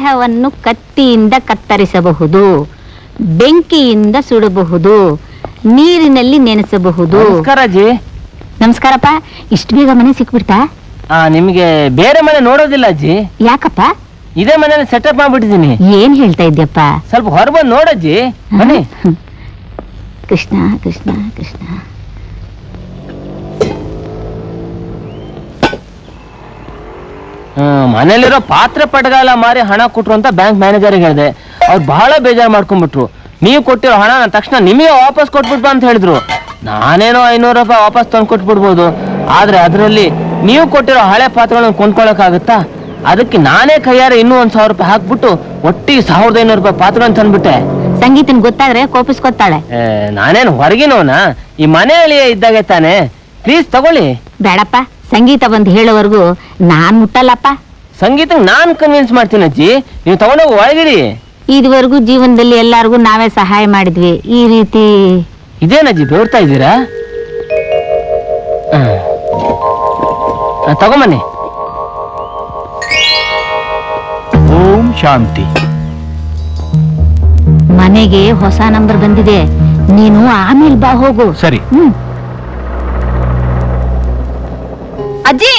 ದೇಹವನ್ನು ಕತ್ತಿಯಿಂದ ಕತ್ತರಿಸಬಹುದು ಬೆಂಕಿಯಿಂದ ಸುಡಬಹುದು ನೀರಿನಲ್ಲಿ ನೆನೆಸಬಹುದು. ನಮಸ್ಕಾರ ಅಜ್ಜಿ. ನಮಸ್ಕಾರಪ್ಪ. ಇಷ್ಟು ಬೇಗ ಮನೆ ಸಿಕ್ಬಿಡ್ತಾ? ಆ ನಿಮ್ಗೆ ಬೇರೆ ಮನೆ ನೋಡೋದಿಲ್ಲ ಅಜ್ಜಿ. ಯಾಕಪ್ಪ? ಇದೇ ಮನೇಲಿ ಸೆಟಪ್ ಮಾಡ್ಬಿಟ್ಟಿದೀನಿ ಏನ್ ಹೇಳ್ತಾ ಇದ್ಯಪ್ಪ? ಸ್ವಲ್ಪ ಹೊರಬಂದು ನೋಡಜ್ಜಿ ಬನ್ನಿ. ಕೃಷ್ಣ ಕೃಷ್ಣ ಕೃಷ್ಣ. ಮನೇಲಿರೋ ಪಾತ್ರೆ ಪಡಗಾಲ ಮಾರಿ ಹಣ ಕೊಟ್ರು ಅಂತ ಬ್ಯಾಂಕ್ ಮ್ಯಾನೇಜರ್ಗೆ ಹೇಳಿದೆ. ಅವ್ರು ಬಹಳ ಬೇಜಾರು ಮಾಡ್ಕೊಂಡ್ಬಿಟ್ರು ನೀವು ಕೊಟ್ಟಿರೋ ಹಣ ನಾನು ತಕ್ಷಣ ನಿಮಗೆ ವಾಪಸ್ ಕೊಟ್ಬಿಟ್ಬಾ ಅಂತ ಹೇಳಿದ್ರು. ನಾನೇನೋ ಐನೂರು ರೂಪಾಯಿ ವಾಪಸ್ ತಂದು ಕೊಟ್ಬಿಡ್ಬೋದು. ಆದ್ರೆ ಅದರಲ್ಲಿ ನೀವು ಕೊಟ್ಟಿರೋ ಹಳೆ ಪಾತ್ರೆಗಳನ್ನ ಕೊಂಡ್ಕೊಳಕ್ಕಾಗತ್ತಾ? ಅದಕ್ಕೆ ನಾನೇ ಕೈಯಾರೆ ಇನ್ನೂ ಒಂದ್ ಸಾವಿರ ರೂಪಾಯಿ ಹಾಕ್ಬಿಟ್ಟು ಒಟ್ಟಿಗೆ ಸಾವಿರದ ಐನೂರು ರೂಪಾಯಿ ಪಾತ್ರೆಗಳನ್ನ ತಂದ್ಬಿಟ್ಟೆ. ಸಂಗೀತನ್ ಗೊತ್ತಾದ್ರೆ ಕೋಪಿಸ್ಕೊತಾಳೆ ಏ, ನಾನೇನು ಹೊರಗಿನವನ? ಈ ಮನೆಯಲ್ಲಿ ಇದ್ದಾಗೆ ತಾನೆ. ಪ್ಲೀಸ್ ತಗೊಳ್ಳಿ. ಬೇಡಪ್ಪ. ಸಂಗೀತ ಬಂದು ಹೇಳೋವರೆಗೂ ನಾನ್ ಮುಟ್ಟಲ್ಲಪ್ಪ. ಸಂಗೀತ ನಾನ್ ಕನ್ವಿನ್ಸ್ ಮಾಡ್ತೀನಿ ಅಜ್ಜಿ. ನೀವು ತಗೊಂಡೋಗಿ ಒಳಗಿಡಿ ಇದುವರೆಗೂ ಜೀವನದಲ್ಲಿ ಎಲ್ಲಾರ್ಗೂ ನಾವೇ ಸಹಾಯ ಮಾಡಿದ್ವಿ. ಈ ರೀತಿ ಇದೇನಜ್ಜಿ ಬೇರ್ತಾ ಇದ್ದೀರಾ. ಆ, ತಗೊಂಬನ್ನಿ. ಓಂ ಶಾಂತಿ. ಮನೆಗೆ ಹೊಸ ನಂಬರ್ ಬಂದಿದೆ. ನೀನು ಆಮೇಲೆ ಬಾ ಹೋಗು. ಸರಿ. ಹ್ಮ್. ಅಜ್ಜಿ!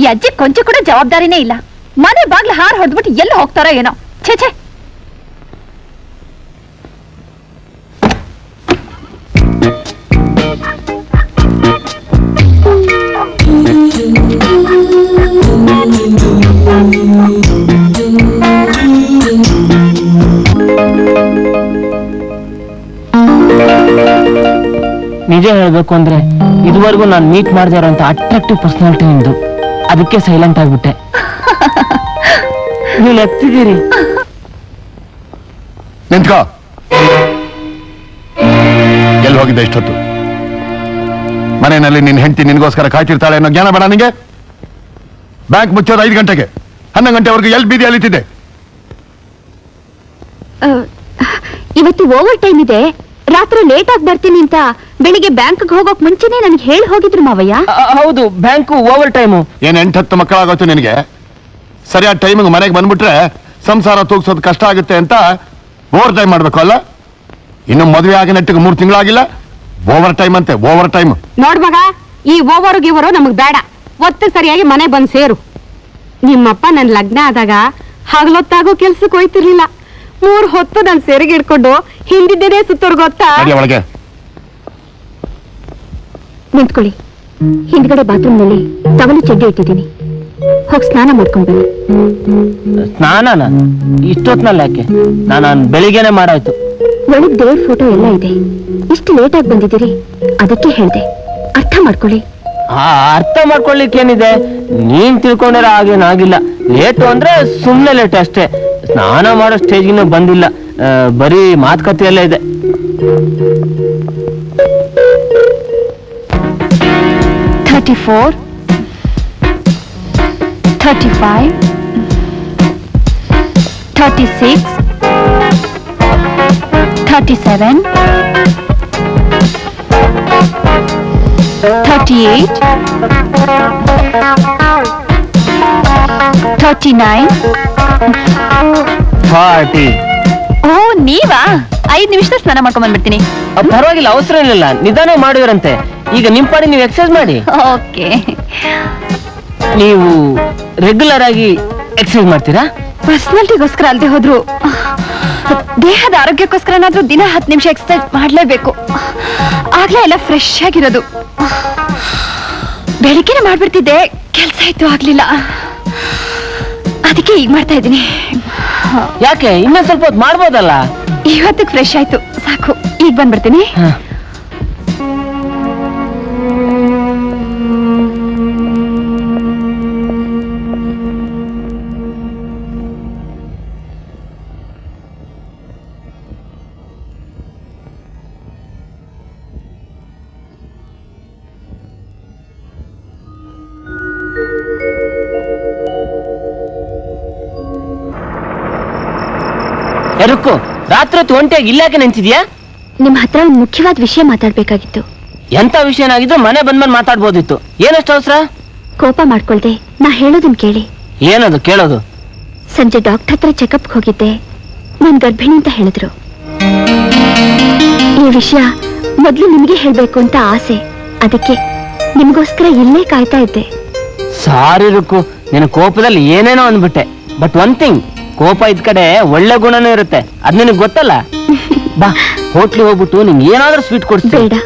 ಈ ಅಜ್ಜಿ ಕೊಂಚ ಕೂಡ ಜವಾಬ್ದಾರಿನೇ ಇಲ್ಲ. ಮನೆ ಬಾಗ್ಲ ಹಾರ ಹೊಡೆದ್ಬಿಟ್ಟು ಎಲ್ಲಿ ಹೋಗ್ತಾರೋ ಏನೋ. ಛೇ ಛೇ! ನಿಜ ಹೇಳ್ಬೇಕು ಅಂದ್ರೆ ಇದುವರೆಗೂ ನಾನು ಮೀಟ್ ಮಾಡದೇ ಇರೋಂಥ ಅಟ್ರಾಕ್ಟಿವ್ ಪರ್ಸನಾಲಿಟಿ ನಿಮ್ದು. ಅದಕ್ಕೆ ಸೈಲೆಂಟ್ ಆಗ್ಬಿಟ್ಟೆ. ನೀವು ಎತ್ತಿದ್ದೀರಿ? ನಿಂತ್ಕೋ. ಎಲ್ಲಿ ಹೋಗಿದ್ದೆ ಇಷ್ಟೊತ್ತು? ಮನೆಯಲ್ಲಿ ನಿನ್ನ ಹೆಂಡತಿ ನಿನಗೋಸ್ಕರ ಕಾಯ್ತಿರ್ತಾಳೆ ಅನ್ನೋ ಜ್ಞಾನ ಬೇಡ ನಿಂಗೆ? ಬ್ಯಾಂಕ್ ಮುಚ್ಚೋದು ಐದು ಗಂಟೆಗೆ. ಹನ್ನೊಂದು ಗಂಟೆವರೆಗೂ ಎಲ್ಲಿ ಬೀದಿ ಅಲಿತಿದ್ದೆ? ಇವತ್ತು ಓವರ್ ಟೈಮ್ ಇದೆ. ರಾತ್ರಿ ಲೇಟ್ ಆಗಿ ಬರ್ತೀನಿ ಅಂತ ಬೆಳಿಗ್ಗೆ ಬ್ಯಾಂಕ್ಗೆ ಹೋಗೋಕ್ ಮುಂಚೆನೆ ನನಗೆ ಹೇಳಿ ಹೋಗಿದ್ರು ಮಾವಯ್ಯ. ಹೌದು ಬ್ಯಾಂಕು ಓವರ್ ಟೈಮು ಏನ್ ಎಂಟತ್ತು ಮಕ್ಕಳಾಗೋತು ನಿನಗೆ? ಸರಿಯಾದ ಟೈಮಿಗೆ ಮನೆಗೆ ಬಂದ್ಬಿಟ್ರೆ ಸಂಸಾರ ತೂಗಿಸೋದು ಕಷ್ಟ ಆಗುತ್ತೆ ಅಂತ ಓವರ್ ಟೈಮ್ ಮಾಡ್ಬೇಕು ಅಲ್ಲ? ಇನ್ನು ಮದುವೆ ಆಗಿ ನೆಟ್ಟಿಗೆ ಮೂರು ತಿಂಗಳಾಗಿಲ್ಲ? ಓವರ್ ಟೈಮ್ ಅಂತೆ ಓವರ್ ಟೈಮ್ ನೋಡ್ ಮಗ ಈ ಓವರ್ ಗಿವರು ನಮಗ್ ಬೇಡ. ಒತ್ತು ಸರಿಯಾಗಿ ಮನೆ ಬಂದ್ ಸೇರು. ನಿಮ್ಮಪ್ಪ ನನ್ ಲಗ್ನ ಆದಾಗ ಹಗಲೊತ್ತಾಗೂ ಕೆಲ್ಸಕ್ಕೆ ಹೋಯ್ತಿರ್ಲಿಲ್ಲ. ಮೂರ್ ಹೊತ್ತು ನನ್ ಸೆರೆಗೆ ಹಿಡ್ಕೊಂಡು ಹಿಂದಿದ್ದೇನೆ ಸುತ್ತೋರ್ ಗೊತ್ತಾ ನಡಿ ಒಳಗೆ ನಿಂತ್ಕೊಳ್ಳಿ. ಹಿಂದ್ಗಡೆ ಬಾತ್ರೂಮ್ನಲ್ಲಿ ತವಲು ಚಡ್ಡಿ ಇಟ್ಟಿದ್ದೀನಿ. ಹೋಗಿ ಸ್ನಾನ ಮಾಡ್ಕೊಂಡ್ ಬನ್ನಿ. ಸ್ನಾನನ? ಇಷ್ಟೊತ್ನಲ್ಲಿ ಯಾಕೆ? ನಾನು ಬೆಳಿಗ್ಗೆನೆ ಮಾಡಾಯ್ತು. ಒಳಗ್ ದೇವ್ರ ಫೋಟೋ ಎಲ್ಲ ಇದೆ. ಇಷ್ಟು ಲೇಟ್ ಆಗಿ ಬಂದಿದ್ದೀರಿ. ಅದಕ್ಕೆ ಹೇಳ್ದೆ. ಅರ್ಥ ಮಾಡ್ಕೊಳ್ಳಿ. ಆ ಅರ್ಥ ಮಾಡ್ಕೊಳ್ಳಿಕ್ಕೇನಿದೆ? ನೀನ್ ತಿಳ್ಕೊಂಡಿರೋ ಹಾಗೇನಾಗಿಲ್ಲ ಲೇಟು ಅಂದ್ರೆ ಸುಮ್ಮನೆ ಲೇಟ್ ಅಷ್ಟೇ. ಸ್ನಾನ ಮಾಡೋ ಸ್ಟೇಜ್ಗಿನ್ನೂ ಬಂದಿಲ್ಲ. ಆ, ಬರೀ ಮಾತುಕತೆ ಇದೆ. Thirty four thirty five thirty six thirty seven thirty eight thirty nine forty ಓ ನೀವಾ? ಐದ್ ನಿಮಿಷದ ಸ್ನಾನ ಮಾಡ್ಕೊಂಡ್ ಬಂದ್ಬಿಡ್ತೀನಿ. ಪರವಾಗಿಲ್ಲ ಅವಸರ ಇಲ್ಲಲ್ಲ ನಿಧಾನ ಮಾಡಿದ್ರಂತೆ ಈಗ ನಿಮ್ ಪಾಡಿ ನೀವು ಎಕ್ಸರ್ಸೈಸ್ ಮಾಡಿ. ಓಕೆ. ನೀವು ರೆಗ್ಯುಲರ್ ಆಗಿ ಎಕ್ಸರ್ಸೈಸ್ ಮಾಡ್ತೀರಾ? ಪರ್ಸನಾಲಿಟಿಗೋಸ್ಕರ ಅಲ್ದೆ ಹೋದ್ರು. ದೇಹದ ಆರೋಗ್ಯಕ್ಕೋಸ್ಕರನಾದ್ರೂ ದಿನ ಹತ್ತು ನಿಮಿಷ ಎಕ್ಸರ್ಸೈಸ್ ಮಾಡಲೇಬೇಕು. ಆಗ್ಲೇ ಎಲ್ಲ ಫ್ರೆಶ್ ಆಗಿರೋದು. ಬೆಳಿಗ್ಗೆನೆ ಮಾಡ್ಬಿಡ್ತಿದ್ದೆ. ಕೆಲಸ ಇತ್ತು ಆಗ್ಲಿಲ್ಲ. ಅದಕ್ಕೆ ಈಗ ಮಾಡ್ತಾ ಇದ್ದೀನಿ. ಯಾಕೆ? ಇನ್ನೊಂದ್ ಸ್ವಲ್ಪ ಹೊತ್ತು ಮಾಡ್ಬೋದಲ್ಲ? ಇವತ್ತಿಗೆ ಫ್ರೆಶ್ ಆಯ್ತು. ಸಾಕು. ಈಗ ಬಂದ್ಬಿಡ್ತೀನಿ. ಹ. ಎರುಕ್ಕು ರಾತ್ರಿ ಹೊತ್ತು ಒಂಟಿಯಾಗಿ ಇಲ್ಲಾಕೆ ನಿಂತಿದ್ಯಾ ನಿಮ್ ಹತ್ರ ಒಂದು ಮುಖ್ಯವಾದ ವಿಷಯ ಮಾತಾಡ್ಬೇಕಾಗಿತ್ತು. ಎಂತ ವಿಷಯನಾಗಿದ್ರು ಮನೆ ಬಂದ್ಮೇಲೆ ಮಾತಾಡ್ಬೋದಿತ್ತು. ಏನಷ್ಟು ಅವಸರ? ಕೋಪ ಮಾಡ್ಕೊಳ್ದೆ ನಾ ಹೇಳೋದನ್ ಕೇಳಿ. ಏನದು ಕೇಳೋದು? ಸಂಜೆ ಡಾಕ್ಟರ್ ಹತ್ರ ಚೆಕಪ್ ಹೋಗಿದ್ದೆ. ನಾನ್ ಗರ್ಭಿಣಿ ಅಂತ ಹೇಳಿದ್ರು. ಈ ವಿಷಯ ಮೊದ್ಲು ನಿಮ್ಗೆ ಹೇಳ್ಬೇಕು ಅಂತ ಆಸೆ. ಅದಕ್ಕೆ ನಿಮ್ಗೋಸ್ಕರ ಇಲ್ಲೇ ಕಾಯ್ತಾ ಇದ್ದೆ. ಸಾರಿ ರುಕು ನಿನ್ನ ಕೋಪದಲ್ಲಿ ಏನೇನೋ ಅಂದ್ಬಿಟ್ಟೆ. ಬಟ್ ಒನ್ ಥಿಂಗ್ ಕೋಪ ಇದ್ ಕಡೆ ಒಳ್ಳೆ ಗುಣನೂ ಇರುತ್ತೆ. ಅದ್ ನಿನ್ ಗೊತ್ತಲ್ಲ? ಬಾ ಹೋಟ್ಲಿ ಹೋಗ್ಬಿಟ್ಟು ನಿಂಗೆ ಏನಾದ್ರೂ ಸ್ವೀಟ್ ಕೊಡ್ಸ್ತೀನಿ ಬೇಡ.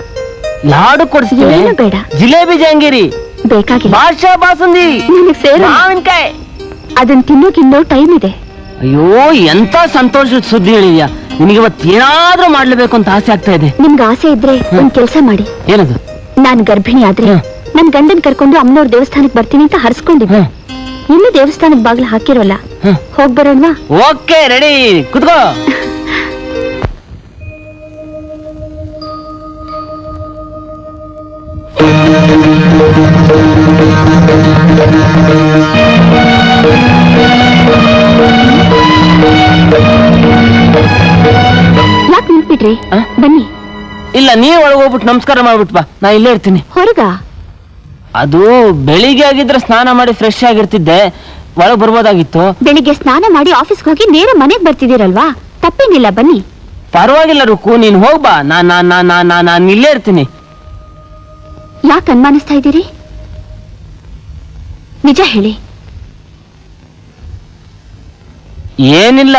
ಲಾಡು ಕೊಡ್ಸ್ತೀನಿ. ಏನು ಬೇಡ. ಜಿಲೇಬಿ ಜಂಗೀರಿ ಬೇಕಾಗಿಲ್ಲ. ಬಾದ್ಶಾ ಬಾಸುಂದಿ. ನಿನಗೆ ಸೇರ ಮಾವಿನಕಾಯಿ. ಅದನ್ನ ತಿನ್ನೋಕಿನ್ನೋ ಟೈಮ್ ಇದೆ. ಅಯ್ಯೋ ಎಂತ ಸಂತೋಷದ ಸುದ್ದಿ ಹೇಳಿದ್ಯಾ? ನಿಮಗೆ ಇವತ್ತು ಏನಾದ್ರೂ ಮಾಡ್ಲೇಬೇಕು ಅಂತ ಆಸೆ ಆಗ್ತಾ ಇದೆ. ನಿಮ್ಗೆ ಆಸೆ ಇದ್ರೆ ಒಂದ್ ಕೆಲಸ ಮಾಡಿ. ಏನದು? ನಾನು ಗರ್ಭಿಣಿ ಆದ್ರೆ ಹ್ಮ್. ನನ್ ಗಂಡನ್ ಕರ್ಕೊಂಡು ಅಮ್ಮನವ್ರ ದೇವಸ್ಥಾನಕ್ಕೆ ಬರ್ತೀನಿ ಅಂತ ಹರ್ಸ್ಕೊಂಡಿದ್ದೆ. ಹ್ಮ್. ಇನ್ನು ದೇವಸ್ಥಾನದ ಬಾಗಿಲು ಹಾಕಿರೋಲ್ಲ? ಹ್ಮ್. ಹೋಗ್ ಬರೋಣವಾ? ಓಕೆ ರೆಡಿ ಕುತ್ಕೋ. ಯಾಕೆ ನಿಂತ್ಬಿಟ್ರಿ? ಆ? ಬನ್ನಿ. ಇಲ್ಲ ನೀ ಒಳಗೆ ಹೋಗ್ಬಿಟ್ಟು ನಮಸ್ಕಾರ ಮಾಡ್ಬಿಟ್ಟು ಬಾ. ನಾ ಇಲ್ಲೇ ಇರ್ತೀನಿ. ಹೊರಗ? ಅದು ಬೆಳಿಗ್ಗೆ ಆಗಿದ್ರೆ ಸ್ನಾನ ಮಾಡಿ ಫ್ರೆಶ್ ಆಗಿರ್ತಿದ್ದೆ ಒಳಗೆ ಬರ್ಬೋದಾಗಿತ್ತು. ಬೆಳಿಗ್ಗೆ ಸ್ನಾನ ಮಾಡಿ ಆಫೀಸ್ಗೆ ಹೋಗಿ ನೇರ ಮನೆಗ್ ಬರ್ತಿದ್ದೀರಲ್ವಾ? ತಪ್ಪೇನಿಲ್ಲ ಬನ್ನಿ. ಪರವಾಗಿಲ್ಲ ರುಕು ನೀನ್ ಹೋಗ್ಬಾ ನಾ ನಾ ನಾ ನಾ ನಾ ನಾನ್ ಇಲ್ಲೇ ಇರ್ತೀನಿ. ಯಾಕೆ ಅನ್ಮಾನಿಸ್ತಾ ಇದ್ದೀರಿ? ನಿಜ ಹೇಳಿ. ಏನಿಲ್ಲ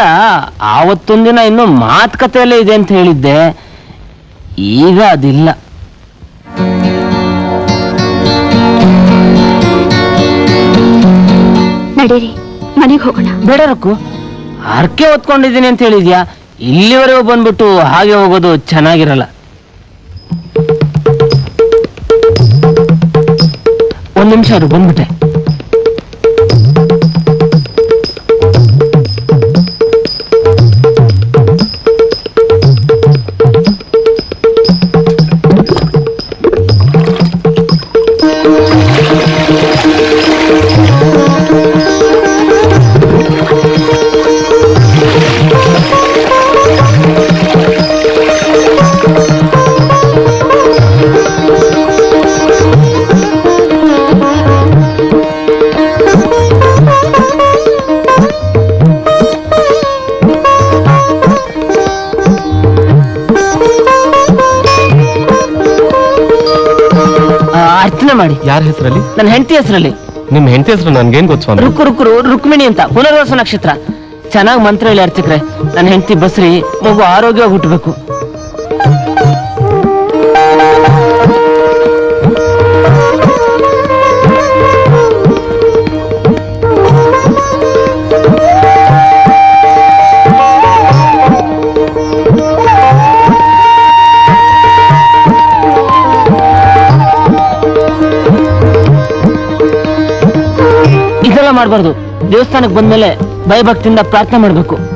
ಆವತ್ತೊಂದಿನ ಇನ್ನು ಮಾತುಕತೆಯಲ್ಲೇ ಇದೆ ಅಂತ ಹೇಳಿದ್ದೆ. ಈಗ ಅದಿಲ್ಲ. ನಡೀರಿ. ಮನೆಗೆ ಹೋಗೋಣ. ಬೇಡ ರಕ್ಕು. ಹರಕೆ ಹೊತ್ಕೊಂಡಿದ್ದೀನಿ ಅಂತ ಹೇಳಿದ್ಯಾ? ಇಲ್ಲಿವರೆಗೂ ಬಂದ್ಬಿಟ್ಟು ಹಾಗೆ ಹೋಗೋದು ಚೆನ್ನಾಗಿರಲ್ಲ. ಒಂದ್ ನಿಮಿಷ ಅದು ಬಂದ್ಬಿಟ್ಟೆ. ಅರ್ಚನೆ ಮಾಡಿ. ಯಾರ ಹೆಸರಲ್ಲಿ? ನನ್ನ ಹೆಂಡತಿ ಹೆಸರಲ್ಲಿ. ನಿಮ್ ಹೆಂಡತಿ ಹೆಸರು ನನ್ಗೇನ್ ಗೊತ್ತು ಸ್ವಾಮಿ? ರುಕ್ಕು ರುಕ್ಕು ರು- ರುಕ್ಮಿಣಿ ಅಂತ. ಪುನರ್ವಾಸ ನಕ್ಷತ್ರ. ಚೆನ್ನಾಗಿ ಮಂತ್ರ ಹೇಳಿ ಅರ್ಚಕ್ರೆ. ನನ್ನ ಹೆಂಡತಿ ಬಸ್ರಿ ಮಗು ಆರೋಗ್ಯವಾಗಿ ಹುಟ್ಟಬೇಕು ಮಾಡಬಾರ್ದು. ದೇವಸ್ಥಾನಕ್ಕೆ ಬಂದ್ಮೇಲೆ ಭಯಭಕ್ತಿಯಿಂದ ಪ್ರಾರ್ಥನೆ ಮಾಡಬೇಕು.